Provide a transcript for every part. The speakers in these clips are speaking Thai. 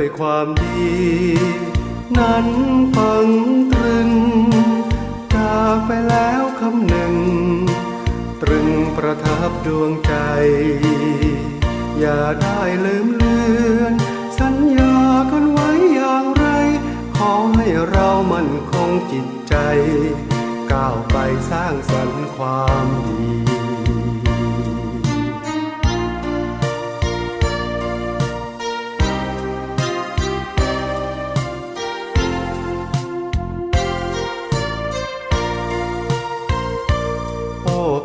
ด้วยความดี นั้นฝังตรึง จากไปแล้วคำหนึ่ง ตรึงประทับดวงใจ อย่าได้ลืมเลือน สัญญากันไว้อย่างไร ขอให้เรามั่นคงจิตใจ ก้าวไปสร้างสรรค์ความดี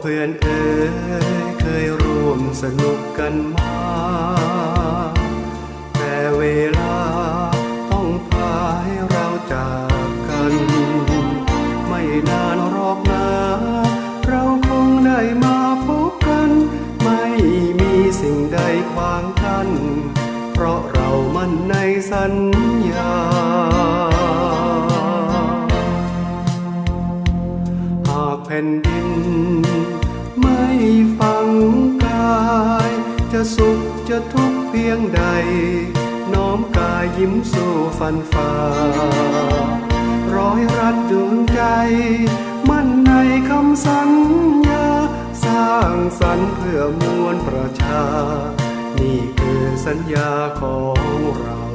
เพื่อนเอ๋ยเคยร่วมสนุกกันมา แต่เวลาต้องพาให้เราจากกัน ไม่นานหรอกนะเราคงได้มาพบกัน ไม่มีสิ่งใดขวางกัน เพราะเรามั่นในสัญญา ผ่นดิน ไม่ฟังกาย จะสุขจะทุกข์เพียงใด น้อมกายยิ้มสู้ฟันฝ่าร้อยรัดดวงใจ มั่นในคำสัญญา สร้างสรรค์เพื่อมวลประชา นี่คือสัญญาของเรา